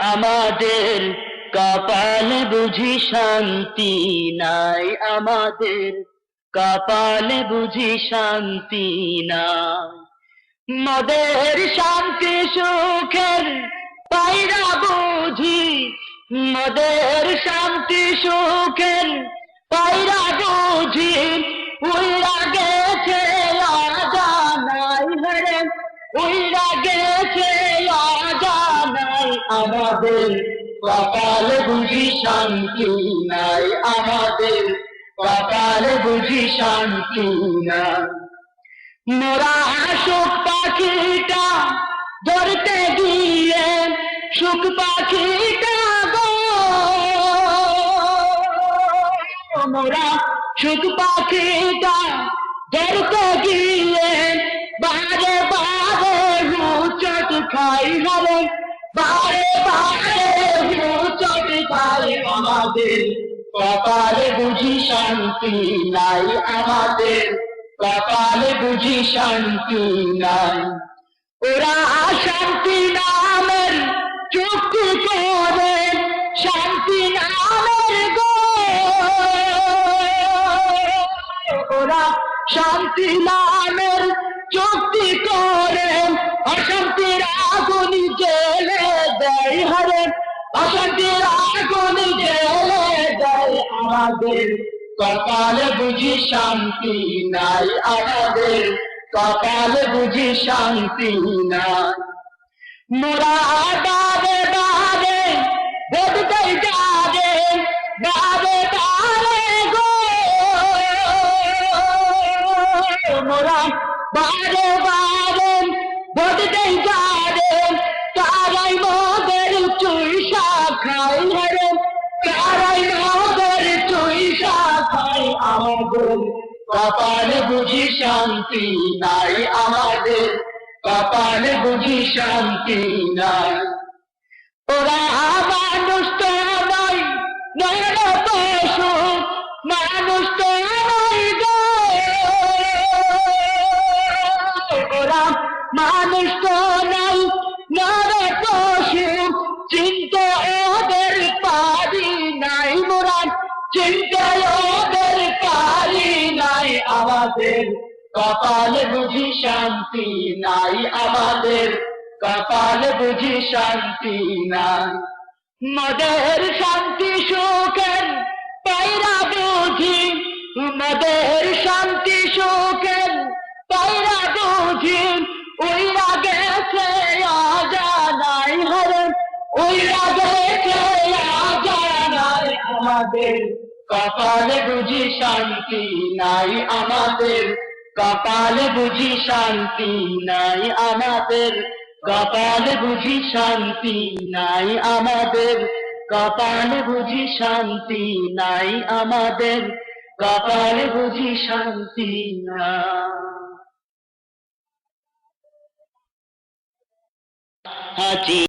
আমাদের কপালে বুঝি শান্তি নাই, আমাদের কপালে বুঝি শান্তি নাই। মদের শান্তি সুখের পাইরা বুঝি, মদের শান্তি সুখের পাইরা বুঝি, উইরা গেছে জানাই হরে জানাই আমাদের কপালে বুঝি শান্তি নাই, আমাদের কপালে বুঝি শান্তি নাই। মোরা সুখ পাখিটা, ধরতে গিয়ে সুখ পাখিটা গো। মোরা সুখ পাখিটা, ধরতে গিয়ে বারে বারে হুচট খাই হরে কপালে বুঝি শান্তি নাই আমাদের। কপালে বুঝি শান্তি নাই। ওরা শান্তি নামের চুক্তি করে শান্তি নামের গো ওরা শান্তি নামের চুক্তি করে অশান্তির আগুন জেলে দেয় হরে অশান্তির আগুন জেলে দেয় আমাদের। কপালে বুঝি শান্তি নাই আমাদের, কপালে বুঝি শান্তি নাই। মোরা ডাবে ডাবে বদতে যাবে ডাবে গো। মোরা বারে বারে বদতে যাবে মোদের চুইসা খাই হরে তারাই মোদের চুইসা খাই আমাদের। বুঝি শান্তি নাই আমাদের। কপালে বুঝি শান্তি নাই। ওরা মানুষ তো নয় পশু মানুষ তো গো। ওরা মানুষ তো পশু চিন্তা ওদের পারি নাই মোরা চিন্তা ওদের পারি নাই আমাদের। কপালে বুঝি শান্তি নাই আমাদের। কপালে বুঝি শান্তি নাই। মদের শান্তি সুখের পাইরা বুঝি। মদের আমাদের কপালে বুঝি শান্তি নাই আমাদের। কপালে বুঝি শান্তি নাই আমাদের। কপালে বুঝি শান্তি নাই আমাদের। কপালে বুঝি শান্তি নাই আমাদের। কপালে বুঝি শান্তি না। হাঁচি